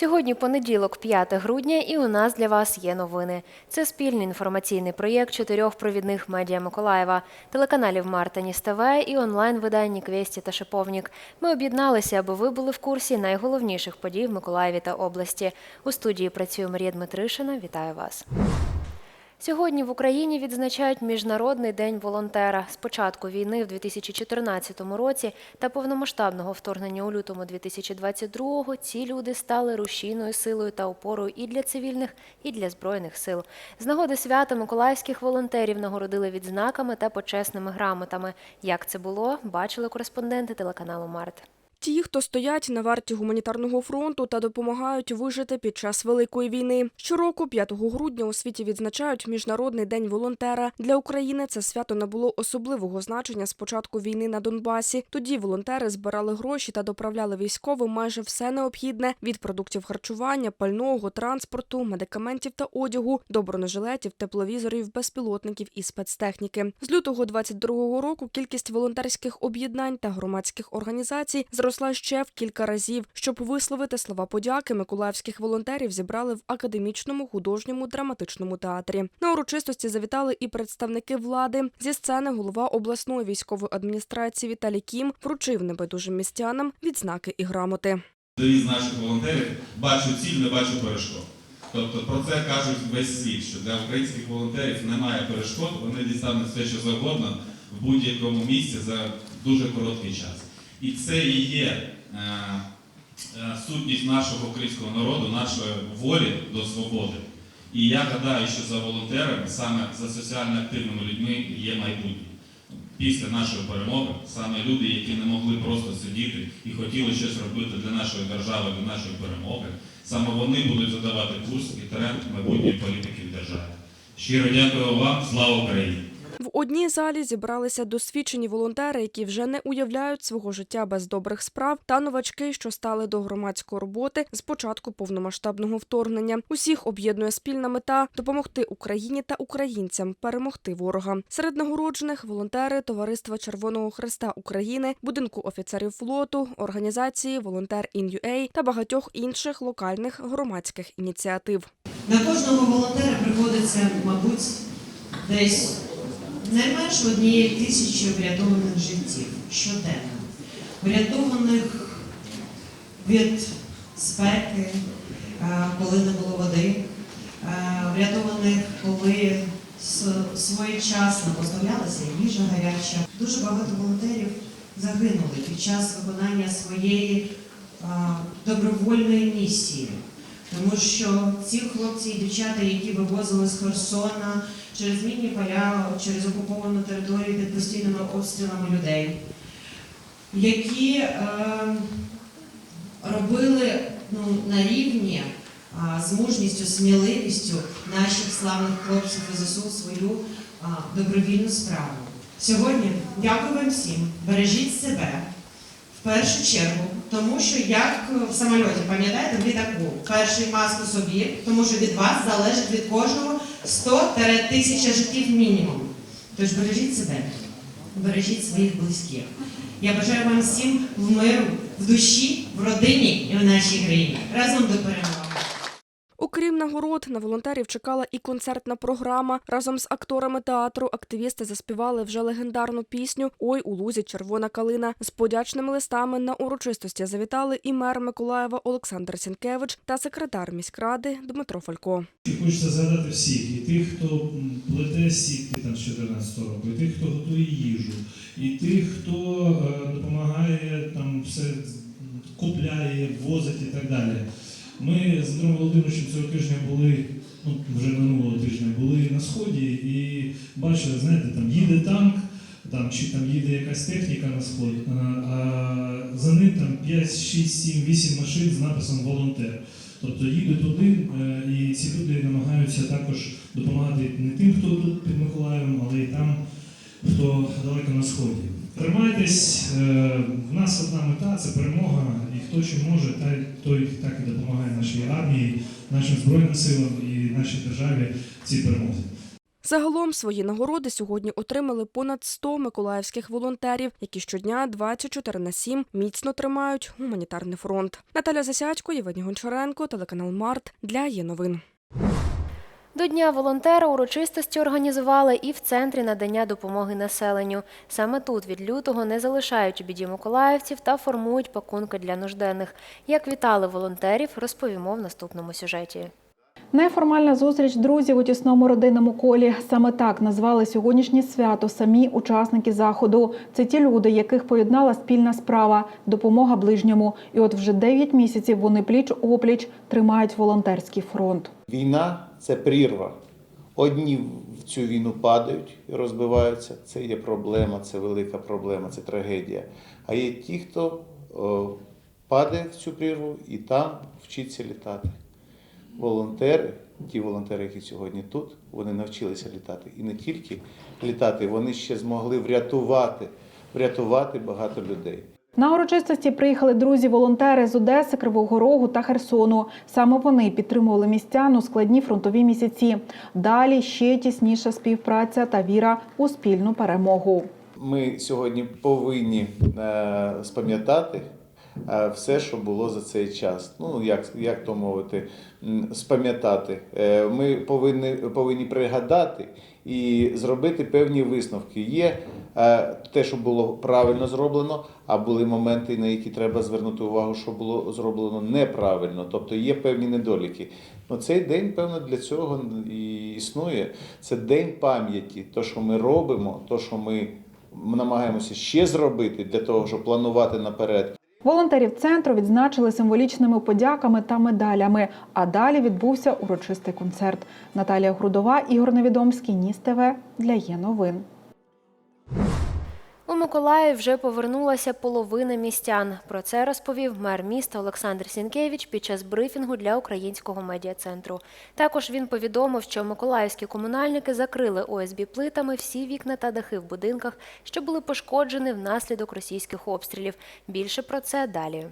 Сьогодні понеділок, 5 грудня, і у нас для вас є новини. Це спільний інформаційний проєкт чотирьох провідних медіа Миколаєва, телеканалів Мартиніс ТВ і онлайн-видань Квесті та Шиповнік. Ми об'єдналися, аби ви були в курсі найголовніших подій в Миколаєві та області. У студії працює Марія Дмитришина. Вітаю вас. Сьогодні в Україні відзначають Міжнародний день волонтера. З початку війни в 2014 році та повномасштабного вторгнення у лютому 2022-го ці люди стали рушійною силою та опорою і для цивільних, і для збройних сил. З нагоди свята миколаївських волонтерів нагородили відзнаками та почесними грамотами. Як це було, бачили кореспонденти телеканалу Март. Ті, хто стоять на варті гуманітарного фронту та допомагають вижити під час великої війни. Щороку, 5 грудня, у світі відзначають міжнародний день волонтера. Для України це свято набуло особливого значення з початку війни на Донбасі. Тоді волонтери збирали гроші та доправляли військовим майже все необхідне від продуктів харчування, пального, транспорту, медикаментів та одягу до бронежилетів, тепловізорів, безпілотників і спецтехніки. З лютого 22-го року кількість волонтерських об'єднань та громадських організацій зросла ще в кілька разів. Щоб висловити слова подяки, миколаївських волонтерів зібрали в академічному художньому драматичному театрі. На урочистості завітали і представники влади. Зі сцени голова обласної військової адміністрації Віталій Кім вручив небайдужим містянам відзнаки і грамоти. Девіз наших волонтерів бачу ціль, не бачу перешкод. Тобто про це кажуть весь світ, що для українських волонтерів немає перешкод, вони дістануть все, що завгодно в будь-якому місці за дуже короткий час. І це і є е, е, сутність нашого українського народу, нашої волі до свободи. І я гадаю, що за волонтерами, саме за соціально активними людьми є майбутнє. Після нашої перемоги саме люди, які не могли просто сидіти і хотіли щось робити для нашої держави, для нашої перемоги, саме вони будуть задавати курс і тренд майбутньої політики в державі. Щиро дякую вам, слава Україні! В одній залі зібралися досвідчені волонтери, які вже не уявляють свого життя без добрих справ, та новачки, що стали до громадської роботи з початку повномасштабного вторгнення. Усіх об'єднує спільна мета допомогти Україні та українцям перемогти ворога. Серед нагороджених волонтери Товариства Червоного Христа України, будинку офіцерів флоту, організації Волонтер Ін.Ю.Ей та багатьох інших локальних громадських ініціатив. На кожного волонтера приходиться, мабуть, десь не однієї тисячі врятованих життів щоденно. Врятованих від спеки, е, коли не було води, е, врятованих, коли своєчасно поставлялася їжа гаряча. Дуже багато волонтерів загинули під час виконання своєї е, добровольної місії. Тому що ці хлопці і дівчата, які вивозили з Херсона через мінні поля, через окуповану територію під постійними обстрілами людей, які е, робили ну, на рівні а, з мужністю, сміливістю наших славних хлопців і ЗСУ свою а, добровільну справу. Сьогодні дякую вам всім, бережіть себе в першу чергу, тому що як в самольоті, пам'ятаєте, в літаку, перший маску собі, тому що від вас залежить від кожного 100-1000 життів мінімум. Тож бережіть себе, бережіть своїх близьких. Я бажаю вам всім в миру, в душі, в родині і в нашій країні. Разом до перемоги. Нагород, на волонтерів чекала і концертна програма. Разом з акторами театру активісти заспівали вже легендарну пісню Ой у лузі червона калина. З подячними листами на урочистості завітали і мер Миколаєва Олександр Сінкевич та секретар міськради Дмитро Фалько. Хочеться згадати всіх, і тих, хто плете сітки там з 14 року, і тих, хто готує їжу, і тих, хто е, допомагає там все купляє, возить і так далі. Ми з Дмитром Володимировичем цього тижня були, ну вже минулого тижня, були на сході і бачили, знаєте, там їде танк, там чи там їде якась техніка на сход, а, а за ним там 5, 6, 7, 8 машин з написом волонтер. Тобто їдуть туди, е, і ці люди намагаються також допомагати не тим, хто тут під Миколаєвом, але й там, хто далеко на сході. Тримайтесь, е, в нас одна мета це перемога, і хто що може, той так і допомагає нашій армії, нашим збройним силам і нашій державі в цій перемозі. Загалом свої нагороди сьогодні отримали понад 100 миколаївських волонтерів, які щодня 24 на 7 міцно тримають гуманітарний фронт. Наталя Засядько, Євгеній Гончаренко, телеканал Март для є новин. До Дня волонтера урочистості організували і в центрі надання допомоги населенню. Саме тут від лютого не залишають у біді миколаївців та формують пакунки для нужденних. Як вітали волонтерів, розповімо в наступному сюжеті. Неформальна зустріч друзів у тісному родинному колі. Саме так назвали сьогоднішнє свято самі учасники заходу. Це ті люди, яких поєднала спільна справа допомога ближньому. І от вже 9 місяців вони пліч опліч тримають волонтерський фронт. Війна це прірва. Одні в цю війну падають і розбиваються. Це є проблема, це велика проблема, це трагедія. А є ті, хто падає в цю прірву і там вчиться літати. Волонтери, ті волонтери, які сьогодні тут, вони навчилися літати. І не тільки літати, вони ще змогли врятувати, врятувати багато людей. На урочистості приїхали друзі-волонтери з Одеси, Кривого Рогу та Херсону. Саме вони підтримували містян у складні фронтові місяці. Далі ще тісніша співпраця та віра у спільну перемогу. Ми сьогодні повинні е, спам'ятати все, що було за цей час. Ну, як, як то мовити, спам'ятати. Е, Ми повинні, повинні пригадати і зробити певні висновки. Є е, те, що було правильно зроблено, а були моменти, на які треба звернути увагу, що було зроблено неправильно. Тобто є певні недоліки. Ну, цей день, певно, для цього і існує. Це день пам'яті. То, що ми робимо, то, що ми намагаємося ще зробити для того, щоб планувати наперед. Волонтерів центру відзначили символічними подяками та медалями. А далі відбувся урочистий концерт. Наталія Грудова, Ігор Невідомський, Ніс ТВ для є новин. У Миколаїв вже повернулася половина містян. Про це розповів мер міста Олександр Сінкевич під час брифінгу для українського медіа-центру. Також він повідомив, що миколаївські комунальники закрили ОСБ плитами всі вікна та дахи в будинках, що були пошкоджені внаслідок російських обстрілів. Більше про це далі.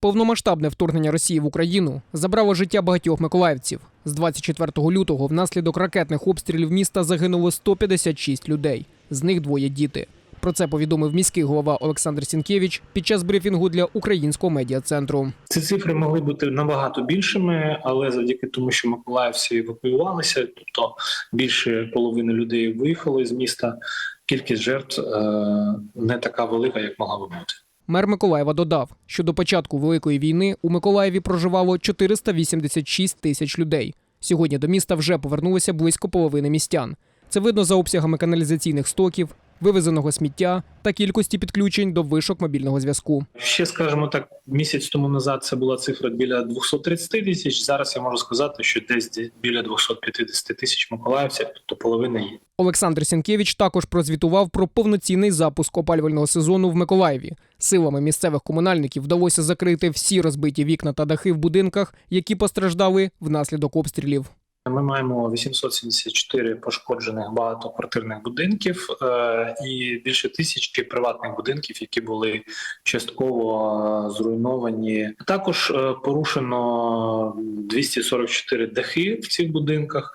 Повномасштабне вторгнення Росії в Україну забрало життя багатьох миколаївців. З 24 лютого внаслідок ракетних обстрілів міста загинуло 156 людей, з них двоє діти. Про це повідомив міський голова Олександр Сінкевич під час брифінгу для українського медіа-центру. Ці цифри могли бути набагато більшими, але завдяки тому, що миколаївці евакуювалися, тобто більше половини людей виїхали з міста. Кількість жертв е, не така велика, як могла би бути. Мер Миколаєва додав, що до початку великої війни у Миколаєві проживало 486 тисяч людей. Сьогодні до міста вже повернулося близько половини містян. Це видно за обсягами каналізаційних стоків, вивезеного сміття та кількості підключень до вишок мобільного зв'язку. Ще скажімо так, місяць тому назад це була цифра біля 230 тисяч. Зараз я можу сказати, що десь біля 250 тисяч миколаївців, тобто половина є. Олександр Сінкевич також прозвітував про повноцінний запуск опалювального сезону в Миколаєві. Силами місцевих комунальників вдалося закрити всі розбиті вікна та дахи в будинках, які постраждали внаслідок обстрілів. Ми маємо 874 пошкоджених багатоквартирних будинків е, і більше тисячі приватних будинків, які були частково е, зруйновані. Також е, порушено 244 дахи в цих будинках.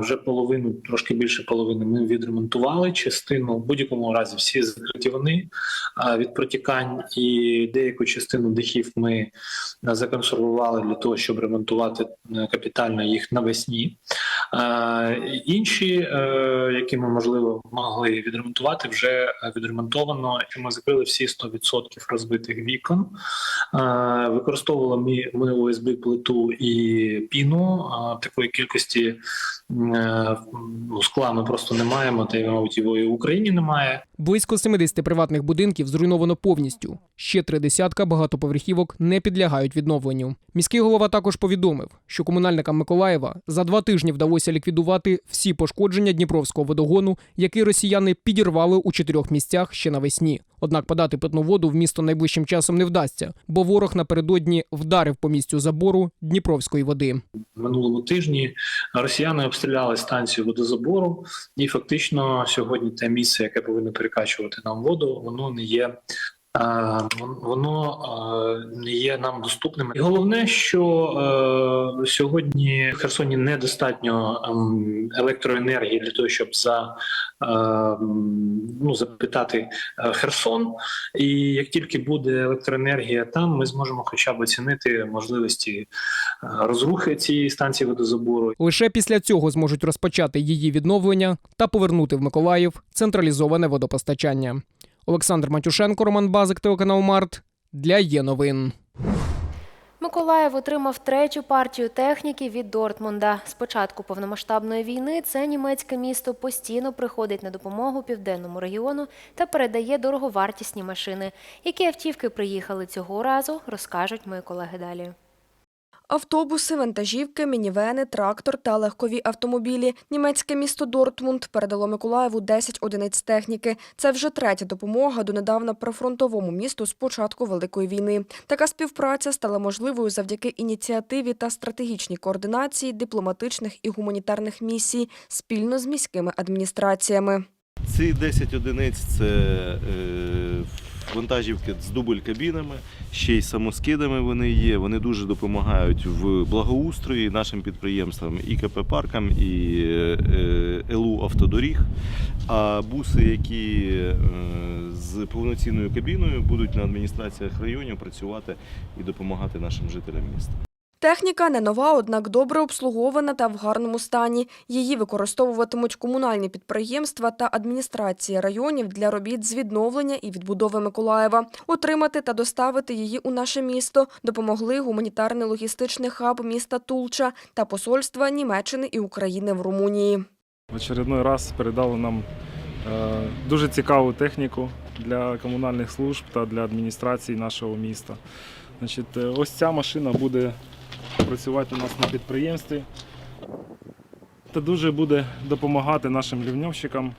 Вже половину, трошки більше половини, ми відремонтували. Частину в будь-якому разі всі закриті вони від протікань, і деяку частину дахів ми законсервували для того, щоб ремонтувати капітально їх навесні. Е, Інші, е, які ми можливо могли відремонтувати, вже відремонтовано. І ми закрили всі 100% розбитих вікон. Е, Використовували ми, ми ОСБ плиту і піну. Такої кількості ну, скла ми просто не маємо, та й мабуть його і в Україні немає. Близько 70 приватних будинків зруйновано повністю. Ще три десятка багатоповерхівок не підлягають відновленню. Міський голова також повідомив, що комунальникам Миколаєва за два тижні вдалося ліквідувати всі пошкодження Дніпровського водогону, який росіяни підірвали у чотирьох місцях ще навесні. Однак подати питну воду в місто найближчим часом не вдасться, бо ворог напередодні вдарив по місцю забору Дніпровської води. минулому тижні росіяни обстріляли станцію водозабору, і фактично сьогодні те місце, яке повинно перекачувати нам воду, воно не є воно е, не є нам доступним. І головне, що е, сьогодні в Херсоні недостатньо ем, електроенергії для того, щоб за е, ну, запитати е, Херсон. І як тільки буде електроенергія там, ми зможемо хоча б оцінити можливості е, розрухи цієї станції водозабору. Лише після цього зможуть розпочати її відновлення та повернути в Миколаїв централізоване водопостачання. Олександр Матюшенко, Роман Базик, телеканал Март для є новин. Миколаїв отримав третю партію техніки від Дортмунда. З початку повномасштабної війни це німецьке місто постійно приходить на допомогу південному регіону та передає дороговартісні машини. Які автівки приїхали цього разу, розкажуть мої колеги далі. Автобуси, вантажівки, мінівени, трактор та легкові автомобілі. Німецьке місто Дортмунд передало Миколаєву 10 одиниць техніки. Це вже третя допомога донедавна прифронтовому місту з початку Великої війни. Така співпраця стала можливою завдяки ініціативі та стратегічній координації дипломатичних і гуманітарних місій спільно з міськими адміністраціями. Ці 10 одиниць це е, вантажівки з дубль кабінами, ще й самоскидами вони є. Вони дуже допомагають в благоустрої нашим підприємствам і КП паркам, і ЕЛУ автодоріг. А буси, які е, з повноцінною кабіною, будуть на адміністраціях районів працювати і допомагати нашим жителям міста. Техніка не нова, однак добре обслугована та в гарному стані. Її використовуватимуть комунальні підприємства та адміністрації районів для робіт з відновлення і відбудови Миколаєва. Отримати та доставити її у наше місто допомогли гуманітарний логістичний хаб міста Тулча та посольства Німеччини і України в Румунії. В очередной раз передали нам е, дуже цікаву техніку для комунальних служб та для адміністрації нашого міста. Значить, е, ось ця машина буде працювати у нас на підприємстві та дуже буде допомагати нашим лівньовщикам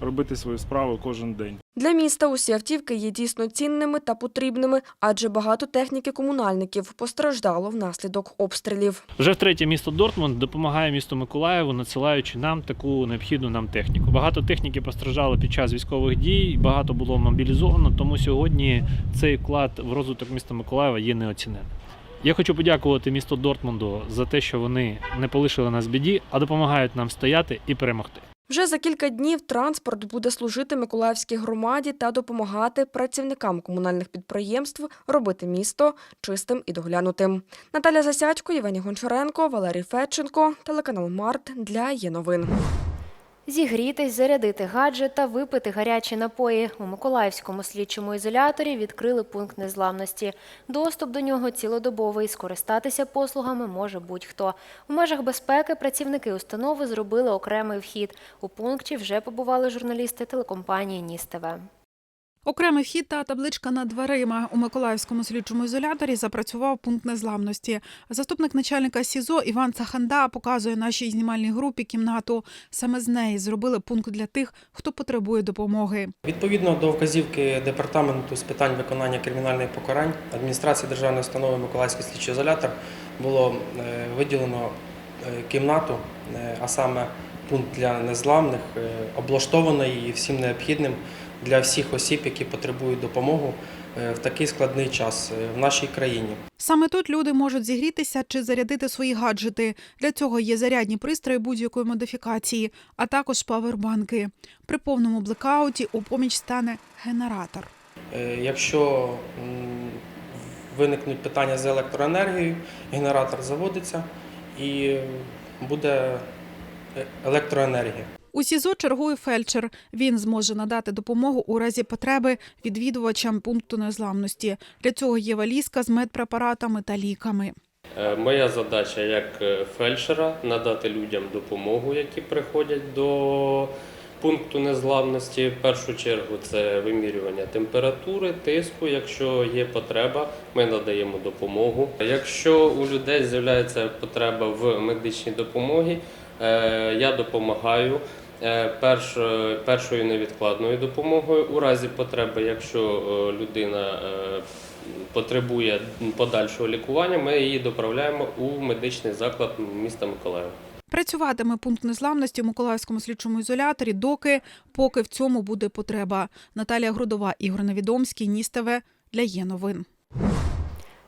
робити свою справу кожен день. Для міста усі автівки є дійсно цінними та потрібними, адже багато техніки комунальників постраждало внаслідок обстрілів. Вже втретє місто Дортмунд допомагає місту Миколаєву, надсилаючи нам таку необхідну нам техніку. Багато техніки постраждало під час військових дій, багато було мобілізовано, тому сьогодні цей вклад в розвиток міста Миколаєва є неоціненим. Я хочу подякувати місту Дортмунду за те, що вони не полишили нас біді, а допомагають нам стояти і перемогти. Вже за кілька днів транспорт буде служити Миколаївській громаді та допомагати працівникам комунальних підприємств робити місто чистим і доглянутим. Наталя Засядько, Євгеній Гончаренко, Валерій Федченко, телеканал Март для є новин. Зігрітись, зарядити гаджет та випити гарячі напої. У Миколаївському слідчому ізоляторі відкрили пункт незламності. Доступ до нього цілодобовий. Скористатися послугами може будь-хто. У межах безпеки працівники установи зробили окремий вхід. У пункті вже побували журналісти телекомпанії Ніс ТВ. Окремий вхід та табличка над дверима у Миколаївському слідчому ізоляторі запрацював пункт незламності. Заступник начальника СІЗО Іван Цаханда показує нашій знімальній групі кімнату. Саме з неї зробили пункт для тих, хто потребує допомоги. Відповідно до вказівки департаменту з питань виконання кримінальних покарань адміністрації державної установи Миколаївський слідчий ізолятор було е, виділено е, кімнату, е, а саме пункт для незламних, облаштовано її всім необхідним для всіх осіб, які потребують допомоги е, в такий складний час е, в нашій країні. Саме тут люди можуть зігрітися чи зарядити свої гаджети. Для цього є зарядні пристрої будь-якої модифікації, а також павербанки. При повному блекауті у поміч стане генератор. Е, Якщо виникнуть питання з електроенергією, генератор заводиться і буде електроенергія. У СІЗО чергує фельдшер. Він зможе надати допомогу у разі потреби відвідувачам пункту незламності. Для цього є валізка з медпрепаратами та ліками. Е, Моя задача як е, фельдшера надати людям допомогу, які приходять до пункту незламності. В першу чергу це вимірювання температури, тиску. Якщо є потреба, ми надаємо допомогу. Якщо у людей з'являється потреба в медичній допомогі, е, я допомагаю. е, перш- першою невідкладною допомогою у разі потреби, якщо е, людина е, потребує подальшого лікування, ми її доправляємо у медичний заклад міста Миколаїв. Працюватиме пункт незламності у Миколаївському слідчому ізоляторі, доки поки в цьому буде потреба. Наталія Грудова, Ігор Невідомський, Ністеве для є новин.